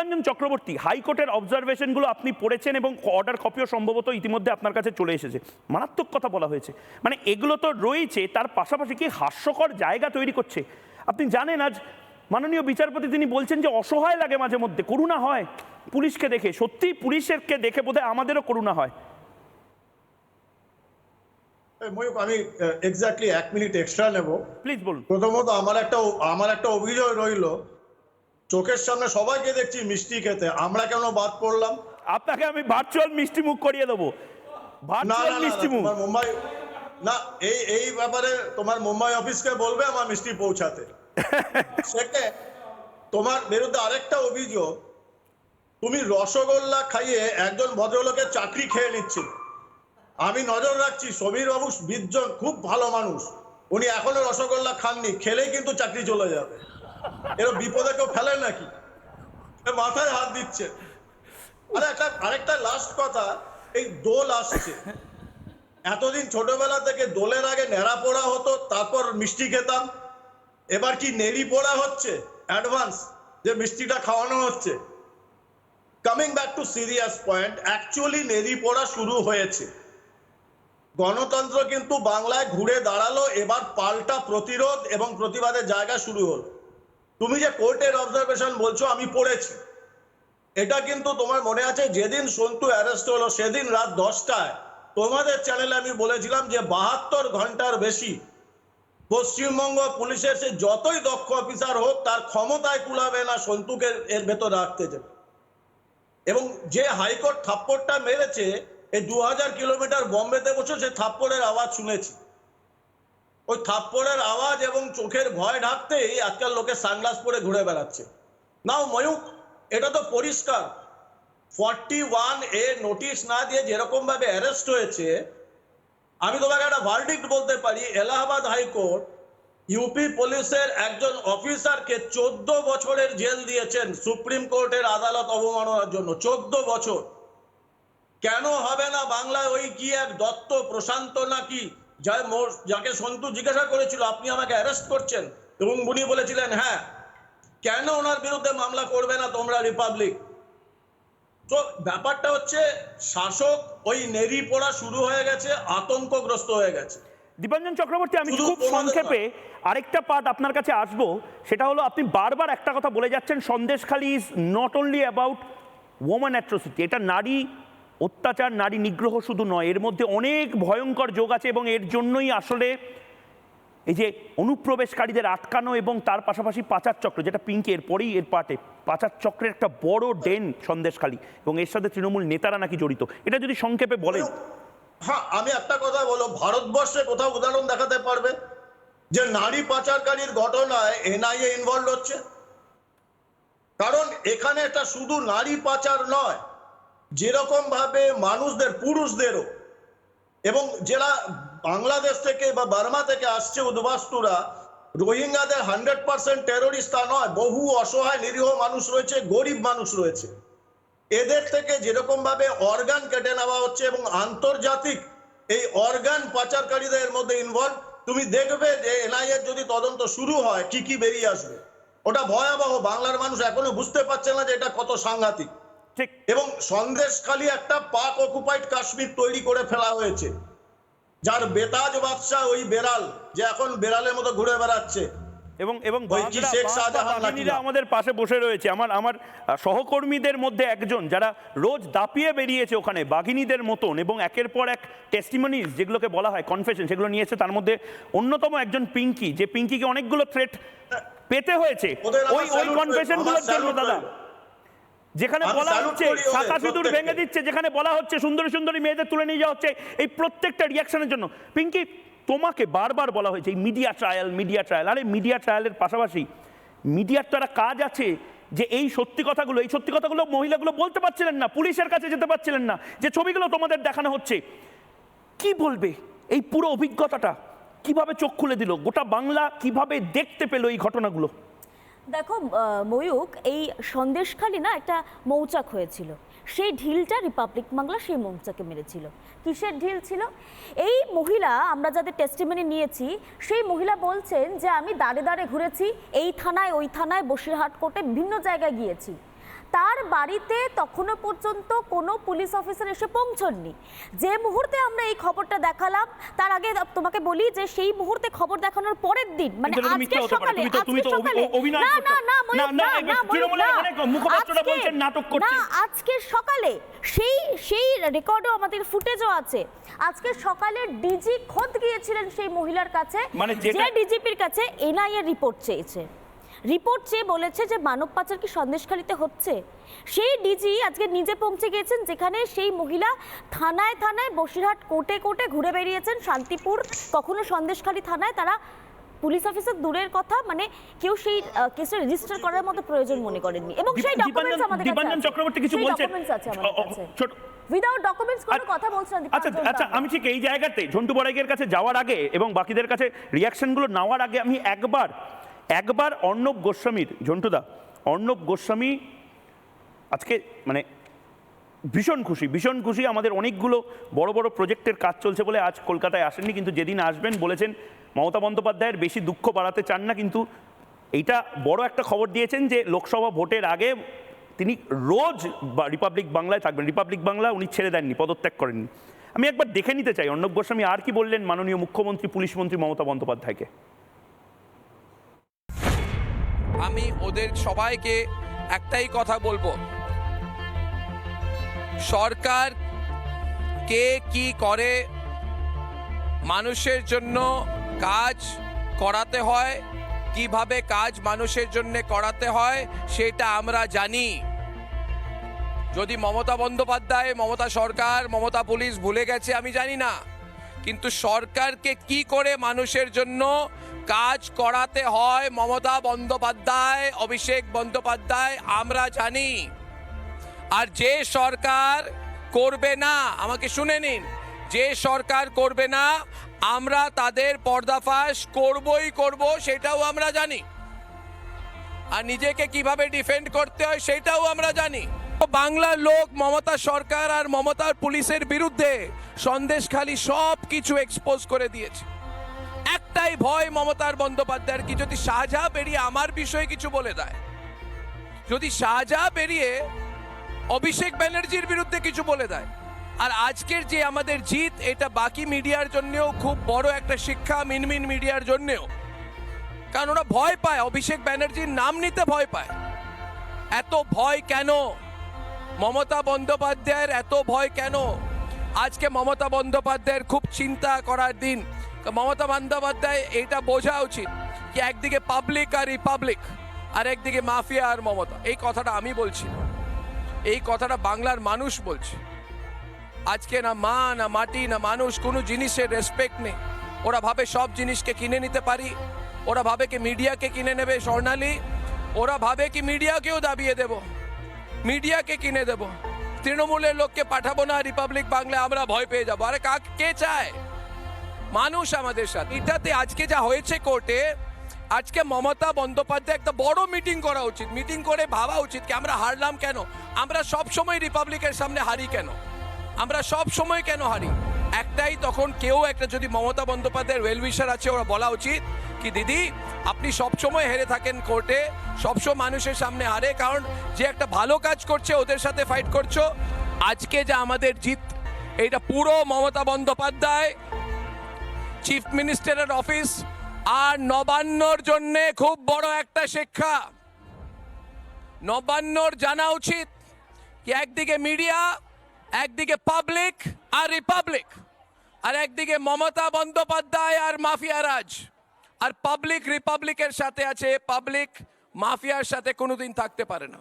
রঞ্জন চক্রবর্তী হাইকোর্টের অবজারভেশনগুলো আপনি পড়েছেন এবং অর্ডার কপিও সম্ভবত ইতিমধ্যে আপনার কাছে চলে এসেছে। মারাত্মক কথা বলা হয়েছে। মানে এগুলো তো রয়েছে তার পাশাপাশি কি হাস্যকর জায়গা তৈরি করছে? আপনি জানেন আজ মাননীয় বিচারপতি তিনি বলছেন যে অসহায় লাগে মাঝে মধ্যে করুণা হয়। পুলিশকে দেখে সত্যি পুলিশেরকে দেখে বোধহয় আমাদেরও করুণা হয়। ময়ূক আমি এক্স্যাক্টলি এক মিনিট এক্সট্রা নেব। প্লিজ বলুন। প্রথমত আমার একটা আমার একটা অভিযোগ রইল চোখের সামনে সবাইকে দেখছি মিষ্টি খেতে। আমরা কেন বাদ পড়লাম? আপনাকে আমি ভার্চুয়াল মিষ্টি মুখ করিয়ে দেবো। ভার্চুয়াল মিষ্টি মুখ। মুম্বাই না এই এই ব্যাপারে তোমার মুম্বাই অফিসকে বলবে আমার মিষ্টি পৌঁছাতে। তোমার বিরুদ্ধে আরেকটা অভিযোগ। তুমি রসগোল্লা খাইয়ে একজন ভদ্রলোকের চাকরি খেয়ে নিচ্ছিল। আমি নজর রাখছি সমীর বাবু বিজ্জন খুব ভালো মানুষ। উনি এখনও রসগোল্লা খাননি খেলেই কিন্তু চাকরি চলে যাবে। এরকম বিপদে কেউ ফেলে নাকি? মাথায় হাত দিচ্ছে। আরে একটা, আরেকটা লাস্ট কথা, এই দোল আসছে। এতদিন ছোটবেলা থেকে দোলের আগে নেড়া পোড়া হতো, তারপর মিষ্টি খেতাম। এবার কি নেড়ি পোড়া হচ্ছে? অ্যাডভান্স যে মিষ্টিটা খাওয়ানো হচ্ছে। Coming back to serious point actually নেড়ি পোড়া শুরু হয়েছে। গণতন্ত্র কিন্তু বাংলায় ঘুরে দাঁড়াল, এবার পাল্টা প্রতিরোধ এবং প্রতিবাদের জায়গা শুরু হলো। তুমি যে কোর্টের অবজারভেশন বলছো, আমি পড়েছি। এটা কিন্তু তোমার মনে আছে, যেদিন সন্তু অ্যারেস্ট হলো, সেদিন রাত দশটায় তোমাদের চ্যানেলে আমি বলেছিলাম যে বাহাত্তর ঘণ্টার বেশি পশ্চিমবঙ্গ পুলিশের সে যতই দক্ষ অফিসার হোক, তার ক্ষমতায় কুলাবে না সন্তুকে এর ভেতর রাখতে যাবে এবং যে হাইকোর্ট থাপ্পড়টা মেরেছে, এই দু হাজার কিলোমিটার বম্বেতে বসে সে থাপ্পড়ের আওয়াজ শুনেছি। ওই থাপ্পড়ের আওয়াজ এবং চোখের ভয় ঢাকতেই আজকাল লোকে সানগ্লাস পরে ঘুরে বেড়াচ্ছে। নাও ময়ূক এটা তো পরিষ্কার। ফর্টি ওয়ান এ নোটিশ না দিয়ে যেরকম ভাবে অ্যারেস্ট হয়েছে, আমি তোমাকে একটা ভার্ডিক্ট বলতে পারি, এলাহাবাদ হাইকোর্ট ইউপি পুলিশের একজন অফিসারকে চোদ্দ বছরের জেল দিয়েছেন সুপ্রিম কোর্টের আদালত অবমাননার জন্য, চোদ্দ বছর। কেন হবে না বাংলায় ওই কি এক দত্ত প্রশান্ত নাকি যা মোর- যাকে সন্তু জিজ্ঞাসা করেছিল আপনি আমাকে অ্যারেস্ট করছেন? এবং উনি বলেছিলেন হ্যাঁ। কেন ওনার বিরুদ্ধে মামলা করবে না তোমরা রিপাবলিক তো ব্যাপারটা হচ্ছে শাসক ওই নেরি পড়া শুরু হয়ে গেছে আতঙ্কগ্রস্ত হয়ে গেছে। দীপাঞ্জন চক্রবর্তী আমি খুব সংক্ষেপে আরেকটা পার্ট আপনার কাছে আসব। সেটা হলো আপনি বারবার একটা কথা বলে যাচ্ছেন Sandeshkhali is not only about women atrocity এটা নারী অত্যাচার, নারী নিগ্রহ শুধু নয়, এর মধ্যে অনেক ভয়ঙ্কর যোগ আছে এবং এর জন্যই আসলে এই যে অনুপ্রবেশকারীদের আটকানো এবং তার পাশাপাশি পাচার চক্র, যেটা পিঙ্কি এর পরেই এর পার্টে, পাচার চক্রের একটা বড় ডেন সন্দেশখালী এবং এর সাথে তৃণমূল নেতারা নাকি জড়িত। এটা যদি সংক্ষেপে বলেন। হ্যাঁ আমি একটা কথা বলো ভারতবর্ষে কোথাও উদাহরণ দেখাতে পারবে যে নারী পাচারকারীর ঘটনায় এনআইএ ইনভলভ হচ্ছে। কারণ এখানে এটা শুধু নারী পাচার নয় যেরকম ভাবে মানুষদের, পুরুষদেরও এবং যারা বাংলাদেশ থেকে বা বার্মা থেকে আসছে উদ্বাস্তুরা, রোহিঙ্গাদের হান্ড্রেড পার্সেন্ট টেরোরিস্ট তা নয়, বহু অসহায় নিরীহ মানুষ রয়েছে, গরিব মানুষ রয়েছে। এদের থেকে যেরকম ভাবে অর্গান কেটে নেওয়া হচ্ছে এবং আন্তর্জাতিক এই অর্গান পাচারকারীদের মধ্যে ইনভলভ তুমি দেখবে যে এনআইএ যদি তদন্ত শুরু হয়, কি কি বেরিয়ে আসবে। ওটা ভয়াবহ, বাংলার মানুষ এখনও বুঝতে পারছে না যে এটা কত সাংঘাতিক। ঠিক। এবং সন্দেশখালী একটা পাক অকুপাইড কাশ্মীর তৈরি করে ফেলা হয়েছে। যার বেতাজ বাদশাহ ওই বেড়াল যে এখন বেড়ালের মতো ঘুরে বেড়াচ্ছে। এবং এবং? আমাদের পাশে বসে রয়েছে। আমার আমার সহকর্মীদের মধ্যে একজন যারা রোজ দাপিয়ে বেরিয়েছে ওখানে বাঘিনীদের মতন এবং একের পর এক টেস্টিমনিজ যেগুলোকে বলা হয় কনফেশন সেগুলো নিয়েছে তার মধ্যে অন্যতম একজন পিঙ্কি যে পিঙ্কিকে অনেকগুলো থ্রেট পেতে হয়েছে। ওই ওই salute কনফেশন রইল, গুলোর আমার জন্য দাদা। যেখানে বলা হচ্ছে ওদের, সিঁদুর ভেঙে দিচ্ছে যেখানে বলা হচ্ছে সুন্দরী সুন্দরী মেয়েদের তুলে নিয়ে যাওয়া হচ্ছে এই প্রত্যেকটা রিয়াকশনের জন্য। পিঙ্কি তোমাকে বারবার বলা হয়েছে এই মিডিয়া ট্রায়াল মিডিয়া ট্রায়াল আরে মিডিয়া ট্রায়ালের পাশাপাশি মিডিয়ার তো একটা কাজ আছে যে এই সত্যি কথাগুলো এই সত্যি কথাগুলো মহিলাগুলো বলতে পারছিলেন না পুলিশের কাছে যেতে পারছিলেন না যে ছবিগুলো তোমাদের দেখানো হচ্ছে। কি বলবে এই পুরো অভিজ্ঞতাটা? কীভাবে চোখ খুলে দিল? গোটা বাংলা কীভাবে দেখতে পেল এই ঘটনাগুলো? দেখো ময়ূক এই সন্দেশখালি না একটা মৌচাক হয়েছিল। সেই ঢিলটা রিপাবলিক বাংলা সেই মৌচাকে মেরেছিল। কিসের ঢিল ছিল? এই মহিলা, আমরা যাদের টেস্টিমেনি নিয়েছি, সেই মহিলা বলছেন যে, আমি দাঁড়ে দাঁড়ে ঘুরেছি, এই থানায়, ওই থানায়, বসিরহাট কোর্টে বিভিন্ন জায়গায় গিয়েছি। তার বাড়িতে তখনও পর্যন্ত কোনো পুলিশ অফিসার এসে পৌঁছননি। যে মুহূর্তে আমরা এই খবরটা দেখালাম তার আগে তোমাকে বলি যে সেই মুহূর্তে খবর দেখানোর পরের দিন মানে আজকে। সকালে আজকে সকালে। না না না না, না, আজকে- সকালে সেই সেই রেকর্ডও আমাদের ফুটেজও আছে। আজকে সকালে ডিজি খোদ গিয়েছিলেন সেই মহিলার কাছে মানে যে ডিজিপির কাছে এনআইএ রিপোর্ট চেয়েছে। রিপোর্ট চেয়ে বলেছে যে মানব পাচার কি সন্দেশখালিতে হচ্ছে? সেই ডিজি আজকে নিজে পৌঁছে গিয়েছেন যেখানে সেই মহিলা থানায় থানায় বসিরহাট কোর্টে কোর্টে ঘুরে বেরিয়েছেন শান্তিপুর কখনো সন্দেশখালী থানায়। তারা পুলিশ অফিসার দূরের কথা মানে কেউ সেই কেসে রেজিস্টার করার মতো প্রয়োজন মনে করেননি। এবং সেই ডকুমেন্টস আমাদের কাছে। চক্রবর্তী কিছু বলছেন আছে আমাদের কাছে। ছোট উইদাউট ডকুমেন্টস কোনো আচ্ছা, কথা বলছেন আচ্ছা আচ্ছা আমি ঠিক এই জায়গাতে ঝন্টু বড়াইকের কাছে যাওয়ার আগে এবং বাকিদের কাছে রিয়াকশনগুলো নেওয়ার আগে আমি একবার একবার অর্ণব গোস্বামীর, ঝন্টুদা, অর্ণব গোস্বামী আজকে মানে ভীষণ খুশি ভীষণ খুশি আমাদের অনেকগুলো বড় বড় প্রজেক্টের কাজ চলছে বলে আজ কলকাতায় আসেননি, কিন্তু যেদিন আসবেন বলেছেন মমতা বন্দ্যোপাধ্যায়ের বেশি দুঃখ বাড়াতে চান না, কিন্তু এইটা বড় একটা খবর দিয়েছেন যে লোকসভা ভোটের আগে তিনি রোজ রিপাবলিক বাংলায় থাকবেন, রিপাবলিক বাংলা উনি ছেড়ে দেননি, পদত্যাগ করেননি। আমি একবার দেখে নিতে চাই, অর্ণব গোস্বামী আর কি বললেন মাননীয় মুখ্যমন্ত্রী, পুলিশ মন্ত্রী মমতা বন্দ্যোপাধ্যায়কে? আমি ওদের সবাইকে একটাই কথা বলব। সরকার কে কি করে মানুষের জন্য কাজ করাতে হয়, কীভাবে কাজ মানুষের জন্য করাতে হয়, সেটা আমরা জানি। যদি মমতা বন্দ্যোপাধ্যায়, মমতা সরকার, মমতা পুলিশ ভুলে গেছে, আমি জানি না। কিন্তু সরকারকে কি করে মানুষের জন্য কাজ করাতে হয় মমতা বন্দ্যোপাধ্যায়, অভিষেক বন্দ্যোপাধ্যায়, আমরা জানি। আর যে সরকার করবে না, আমাকে শুনে নিন, যে সরকার করবে না, আমরা তাদের পর্দাফাশ করবই করব, সেটাও আমরা জানি। আর নিজেকে কীভাবে ডিফেন্ড করতে হয়, সেটাও আমরা জানি। বাংলার লোক মমতা সরকার আর মমতার পুলিশের বিরুদ্ধে সন্দেশখালি সব কিছু এক্সপোজ করে দিয়েছে। একটাই ভয় মমতার বন্দ্যোপাধ্যায়ের কি? যদি শাহজাহাঁ বেরিয়ে আমার বিষয়ে কিছু বলে দেয়, যদি শাহজাহাঁ বেরিয়ে অভিষেক ব্যানার্জির বিরুদ্ধে কিছু বলে দেয়, আর আজকের যে আমাদের জিত, এটা বাকি মিডিয়ার জন্যেও খুব বড় একটা শিক্ষা মিনমিন মিডিয়ার জন্যেও। কারণ ওরা ভয় পায়, অভিষেক ব্যানার্জির নাম নিতে ভয় পায়। এত ভয় কেন? মমতা বন্দ্যোপাধ্যায়ের এত ভয় কেন? আজকে মমতা বন্দ্যোপাধ্যায়ের খুব চিন্তা করার দিন। মমতা বন্দ্যোপাধ্যায় এটা বোঝা উচিত কি একদিকে পাবলিক আর রিপাবলিক আর একদিকে মাফিয়া আর মমতা। এই কথাটা আমি বলছি। এই কথাটা বাংলার মানুষ বলছে। আজকে না মা, না মাটি, না মানুষ, কোনো জিনিসের রেসপেক্ট নেই। ওরা ভাবে সব জিনিসকে কিনে নিতে পারি। ওরা ভাবে কি মিডিয়াকে কিনে নেবে স্বর্ণালী। ওরা ভাবে কি মিডিয়াকেও দাবিয়ে দেব। মিডিয়াকে কিনে দেব। তৃণমূলের লোককে পাঠাবো না রিপাবলিক বাংলায় আমরা ভয় পেয়ে যাব। আরে কাক, কে চায়? মানুষ আমাদের সাথে। এটাতে আজকে যা হয়েছে কোর্টে, আজকে মমতা বন্দ্যোপাধ্যায় একটা বড় মিটিং করা উচিত। মিটিং করে ভাবা উচিত কি আমরা হারলাম কেন? আমরা সব সময় রিপাবলিকের সামনে হারি কেন? আমরা সব সময় কেন হারি? একটাই তখন কেউ একটা যদি মমতা বন্দ্যোপাধ্যায়ের ওয়েলউইশার আছে, ওরা বলা উচিত কি, দিদি, আপনি সব সময় হেরে থাকেন কোর্টে সবসময় মানুষের সামনে হারে, কারণ যে একটা ভালো কাজ করছে, ওদের সাথে ফাইট করছ। আজকে যা আমাদের জিত এটা পুরো মমতা বন্দ্যোপাধ্যায় চিফ মিনিস্টারের অফিস আর নবান্নর জন্য খুব বড় একটা শিক্ষা। নবান্নর জানা উচিত কি একদিকে মিডিয়া একদিকে পাবলিক আর রিপাবলিক আর একদিকে মমতা বন্দ্যোপাধ্যায় আর মাফিয়া রাজ। আর পাবলিক রিপাবলিকের সাথে আছে পাবলিক মাফিয়ার সাথে কোনোদিন থাকতে পারে না।